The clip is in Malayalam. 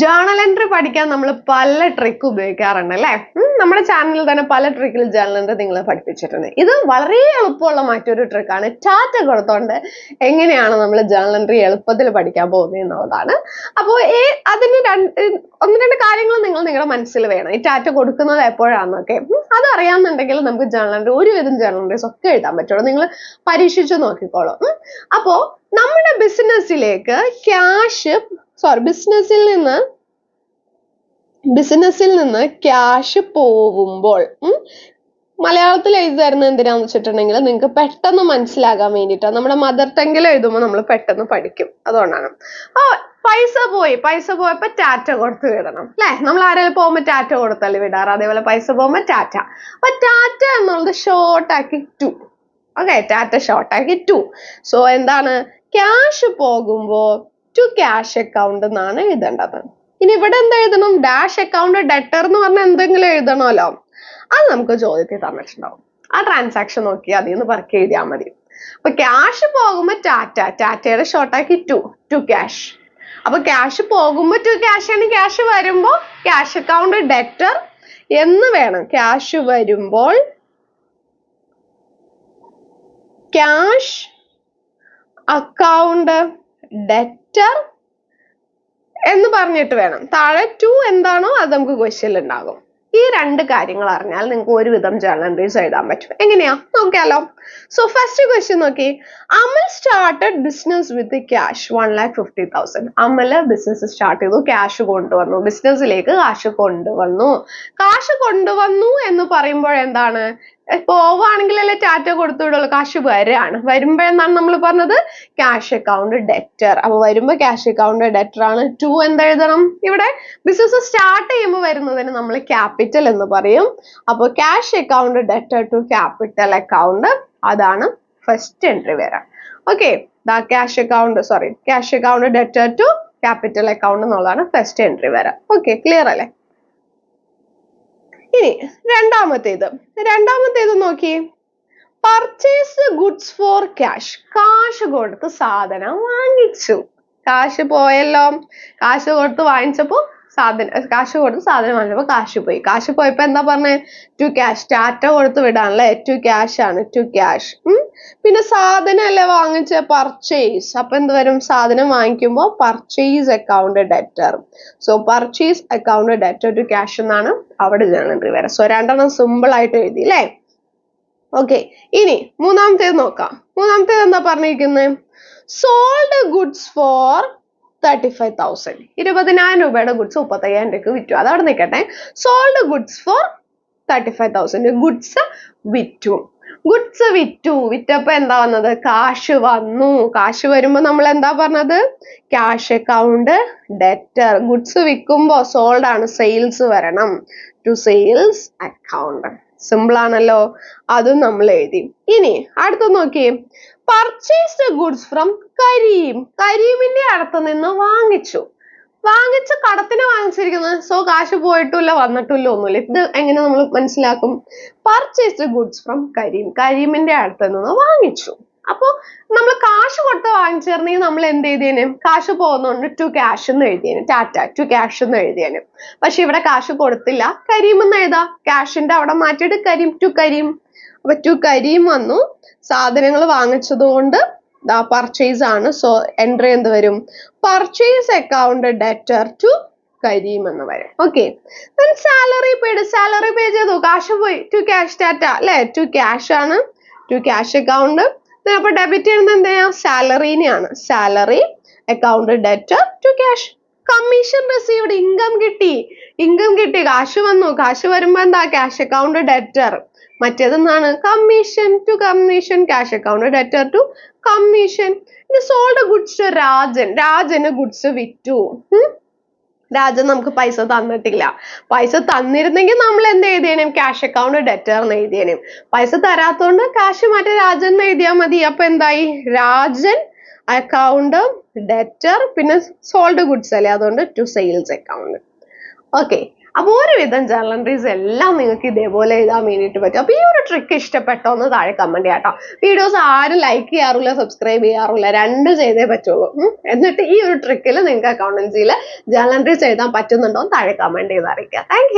ജേണൽ എൻട്രി പഠിക്കാൻ നമ്മൾ പല ട്രിക്ക് ഉപയോഗിക്കാറുണ്ട് അല്ലേ? നമ്മുടെ ചാനലിൽ തന്നെ പല ട്രിക്കിൽ ജേണൽ എൻട്രി നിങ്ങളെ പഠിപ്പിച്ചിട്ടുണ്ട്. ഇത് വളരെ എളുപ്പമുള്ള മറ്റൊരു ട്രിക്കാണ് ടാറ്റ കൊടുത്തോണ്ട് എങ്ങനെയാണ് നമ്മൾ ജേണൽ എൻട്രി എളുപ്പത്തിൽ പഠിക്കാൻ പോകുന്നത് എന്നുള്ളതാണ്. അപ്പോൾ ഈ അതിന് രണ്ട് ഒന്ന് രണ്ട് കാര്യങ്ങൾ നിങ്ങൾ നിങ്ങളുടെ മനസ്സിൽ വേണം. ഈ ടാറ്റ കൊടുക്കുന്നത് എപ്പോഴാണെന്നൊക്കെ അത് അതറിയാമെന്നുണ്ടെങ്കിൽ നമുക്ക് ജേണൽ എൻട്രി ഒരുവിധം ജേണൽ എൻട്രീസ് ഒക്കെ എഴുതാൻ പറ്റുള്ളൂ. നിങ്ങൾ പരീക്ഷിച്ചു നോക്കിക്കോളൂ. ഉം. നമ്മുടെ ബിസിനസ്സിലേക്ക് ക്യാഷ് സോറി ബിസിനസ്സിൽ നിന്ന് ബിസിനസ്സിൽ നിന്ന് ക്യാഷ് പോവുമ്പോൾ മലയാളത്തിൽ എഴുതി തരുന്നത് എന്തിനാന്ന് വെച്ചിട്ടുണ്ടെങ്കിൽ നിങ്ങൾക്ക് പെട്ടെന്ന് മനസ്സിലാകാൻ വേണ്ടിയിട്ടാണ്. നമ്മുടെ മദർ ടങ്ങിൽ എഴുതുമ്പോൾ നമ്മൾ പെട്ടെന്ന് പഠിക്കും. അതുകൊണ്ടാണ്. ഓ പൈസ പോയി പൈസ പോയപ്പോ ടാറ്റ കൊടുത്ത് വിടണം അല്ലെ? നമ്മൾ ആരെങ്കിലും പോകുമ്പോൾ ടാറ്റ കൊടുത്തല്ലേ വിടാറ്. അതേപോലെ പൈസ പോകുമ്പോൾ ടാറ്റ. അപ്പൊ ടാറ്റ എന്നുള്ളത് ഷോർട്ട് ആക്കി ടു ഓക്കെ ടാറ്റ ഷോർട്ട് ആക്കി ടു സോ എന്താണ്? ക്യാഷ് പോകുമ്പോ ടു ക്യാഷ് അക്കൗണ്ട് എന്നാണ് എഴുതേണ്ടത്. ഇനി ഇവിടെ എന്താ എഴുതണം? ഡാഷ് അക്കൗണ്ട് ഡെറ്റർ എന്ന് പറഞ്ഞാൽ എന്തെങ്കിലും എഴുതണമല്ലോ. അത് നമുക്ക് ചോദ്യത്തിൽ തന്നിട്ടുണ്ടാവും. ആ ട്രാൻസാക്ഷൻ നോക്കി അതിൽ നിന്ന് പറക്കി എഴുതിയാൽ മതി. അപ്പൊ ക്യാഷ് പോകുമ്പോ ടാറ്റ ടാറ്റയുടെ ഷോർട്ടാക്കി ടു ടു ക്യാഷ് അപ്പൊ ക്യാഷ് പോകുമ്പോ ടു ക്യാഷ് ആണ്. ക്യാഷ് വരുമ്പോ ക്യാഷ് അക്കൗണ്ട് ഡെറ്റർ എന്ന് വേണം. ക്യാഷ് വരുമ്പോൾ ക്യാഷ് അക്കൗണ്ട് ഡെറ്റർ എന്ന് പറഞ്ഞിട്ട് വേണം. താഴെ ടു എന്താണോ അത് നമുക്ക് ക്വസ്റ്റ്യൻ ഉണ്ടാകും. ഈ രണ്ട് കാര്യങ്ങൾ അറിഞ്ഞാൽ നിങ്ങൾക്ക് ഒരുവിധം ജേണൽ എൻട്രീസ് എഴുതാൻ പറ്റും. എങ്ങനെയാ? നോക്കിയാലോ. സോ ഫസ്റ്റ് ക്വസ്റ്റ്യൻ നോക്കി. Amal started business with cash one lakh fifty thousand Amal business start ചെയ്തു. ക്യാഷ് കൊണ്ടുവന്നു. ബിസിനസ്സിലേക്ക് കാശ് കൊണ്ടുവന്നു. കാശ് കൊണ്ടുവന്നു എന്ന് പറയുമ്പോൾ എന്താണ്? പോവാണെങ്കിലല്ലേ ടാറ്റ കൊടുത്തു വിടുള്ളൂ കാശ് വരാണ് വരുമ്പോഴെന്നാണ് നമ്മൾ പറഞ്ഞത്? ക്യാഷ് അക്കൗണ്ട് ഡെറ്റർ അപ്പൊ വരുമ്പോ ക്യാഷ് അക്കൗണ്ട് ഡെറ്റർ ആണ്. ടു എന്തെഴുതണം ഇവിടെ ബിസിനസ് സ്റ്റാർട്ട് ചെയ്യുമ്പോൾ വരുന്നതിന് നമ്മൾ ക്യാപിറ്റൽ എന്ന് പറയും. അപ്പൊ cash account debtor to capital account അതാണ് ഫസ്റ്റ് എൻട്രി വരാം ഓക്കെ ദാ cash account sorry cash account debtor to capital account എന്നുള്ളതാണ് ഫസ്റ്റ് എൻട്രി വരാം ഓക്കെ ക്ലിയർ അല്ലേ? ഇനി രണ്ടാമത്തേത്. രണ്ടാമത്തേത് നോക്കി പർച്ചേസ് ഗുഡ്സ് ഫോർ ക്യാഷ് കാശ് കൊടുത്ത് സാധനം വാങ്ങിച്ചു. കാശ് പോയല്ലോ. കാശ് കൊടുത്ത് വാങ്ങിച്ചപ്പോ സാധനം കാശ് കൊടുത്ത് സാധനം വാങ്ങിച്ചപ്പോ കാശ് പോയി. കാശ് പോയപ്പോൾ എന്താ പറഞ്ഞത് ടു ക്യാഷ് ടാറ്റ കൊടുത്ത് വിടാനല്ലേ? ടു ക്യാഷ് ആണ് ടു ക്യാഷ് പിന്നെ സാധനം അല്ലേ വാങ്ങിച്ച? പർച്ചേസ് അപ്പൊ എന്ത് വരും? സാധനം വാങ്ങിക്കുമ്പോൾ purchase account debtor so purchase account debtor to cash എന്നാണ് അവിടെ ജേണൽ വരാം സോ രണ്ടെണ്ണം സിമ്പിൾ ആയിട്ട് എഴുതി അല്ലേ ഓക്കെ ഇനി മൂന്നാമത്തേത് നോക്കാം. മൂന്നാമത്തേത് എന്താ പറഞ്ഞിരിക്കുന്നത് sold goods for thirty five thousand ഇരുപതിനായിരം രൂപയുടെ ഗുഡ്സ് മുപ്പത്തയ്യായിരം രൂപയ്ക്ക് വിറ്റു. അതവിടെ നിൽക്കട്ടെ. Sold goods for thirty five thousand goods വിറ്റു. ഗുഡ്സ് വിറ്റു. വിറ്റപ്പോ എന്താ വന്നത്? കാശ് വന്നു. കാശ് വരുമ്പോ നമ്മൾ എന്താ പറഞ്ഞത്? ക്യാഷ് അക്കൗണ്ട് ഡെറ്റർ ഗുഡ്സ് വിൽക്കുമ്പോ സോൾഡ് ആണ്. സെയിൽസ് വരണം. ടു സെയിൽസ് അക്കൗണ്ട് സിമ്പിൾ ആണല്ലോ. അതും നമ്മൾ എഴുതി. ഇനി അടുത്ത നോക്കിയേ. Purchased goods from Karim. കരീമിന്റെ അടുത്ത് നിന്ന് വാങ്ങിച്ചു. വാങ്ങിച്ച കടത്തിന് വാങ്ങിച്ചിരിക്കുന്നത്. സോ കാശ് പോയിട്ടില്ല വന്നിട്ടില്ല ഒന്നുമില്ല. ഇത് എങ്ങനെ നമ്മൾ മനസ്സിലാക്കും? Purchased goods from Karim. കരീമിന്റെ അടുത്ത് നിന്ന് വാങ്ങിച്ചു. അപ്പൊ നമ്മൾ കാശ് കൊടുത്ത് വാങ്ങിച്ചിരുന്നെങ്കിൽ നമ്മൾ എന്ത് എഴുതിയേനെ? കാശ് പോകുന്നുണ്ട് ടു ക്യാഷ് എന്ന് എഴുതിയേനെ. ടാറ്റ ടു ക്യാഷ് എന്ന് എഴുതിയേനെ. പക്ഷെ ഇവിടെ കാശ് കൊടുത്തില്ല. കരീം എന്ന് എഴുതാ. ക്യാഷിന്റെ അവിടെ മാറ്റിയിട്ട് കരീം ടു കരീം. അപ്പൊ ടു കരീം വന്നു. സാധനങ്ങൾ വാങ്ങിച്ചത് കൊണ്ട് പർച്ചേസ് ആണ്. സോ എൻട്രി എന്ത് വരും? Purchase account debtor to Karim എന്ന് വരും. Okay salary paid salary pay ചെയ്തു. കാശ് പോയി. ടു ക്യാഷ് ടാറ്റ അല്ലെ? ടു ക്യാഷ് ആണ്. ടു ക്യാഷ് അക്കൗണ്ട് അപ്പൊ ഡെബിറ്റ് ചെയ്യുന്നത് എന്തിനാ സാലറിനെയാണ്. Salary account debtor to cash commission received income കിട്ടി. ഇൻകം കിട്ടി കാശ് വന്നു. കാശ് വരുമ്പോ എന്താ? ക്യാഷ് അക്കൗണ്ട് ഡെറ്റർ മറ്റേത് എന്താണ് commission to commission cash account debtor to commission ഇനി സോൾഡ് ഗുഡ്സ് രാജൻ. രാജന് ഗുഡ്സ് വിറ്റു? രാജൻ നമുക്ക് പൈസ തന്നിട്ടില്ല. പൈസ തന്നിരുന്നെങ്കിൽ നമ്മൾ എന്ത് എഴുതിയേനും? ക്യാഷ് അക്കൗണ്ട് ഡെറ്റർ എന്ന് എഴുതിയേനും. പൈസ തരാത്തോണ്ട് കാശ് മാറ്റി രാജൻ എന്ന് എഴുതിയാൽ മതി. അപ്പൊ എന്തായി? രാജൻ അക്കൗണ്ട് ഡെറ്റർ പിന്നെ സോൾഡ് ഗുഡ്സ് അല്ലേ? അതുകൊണ്ട് ടു സെയിൽസ് അക്കൗണ്ട് ഓക്കെ അപ്പോൾ ഒരുവിധം എൻട്രീസ് എല്ലാം നിങ്ങൾക്ക് ഇതേപോലെ എഴുതാൻ വേണ്ടിയിട്ട് പറ്റും. അപ്പോൾ ഈ ഒരു ട്രിക്ക് ഇഷ്ടപ്പെട്ടോ എന്ന് താഴെ കമന്റ് ചെയ്യാട്ടോ വീഡിയോസ് ആരും ലൈക്ക് ചെയ്യാറില്ല സബ്സ്ക്രൈബ് ചെയ്യാറില്ല രണ്ടും ചെയ്തേ പറ്റുള്ളൂ. എന്നിട്ട് ഈ ഒരു ട്രിക്കിൽ നിങ്ങൾക്ക് അക്കൗണ്ടൻസിയിൽ എൻട്രീസ് എഴുതാൻ പറ്റുന്നുണ്ടോ എന്ന് താഴെ കമന്റ് ചെയ്ത് അറിയിക്കുക. താങ്ക്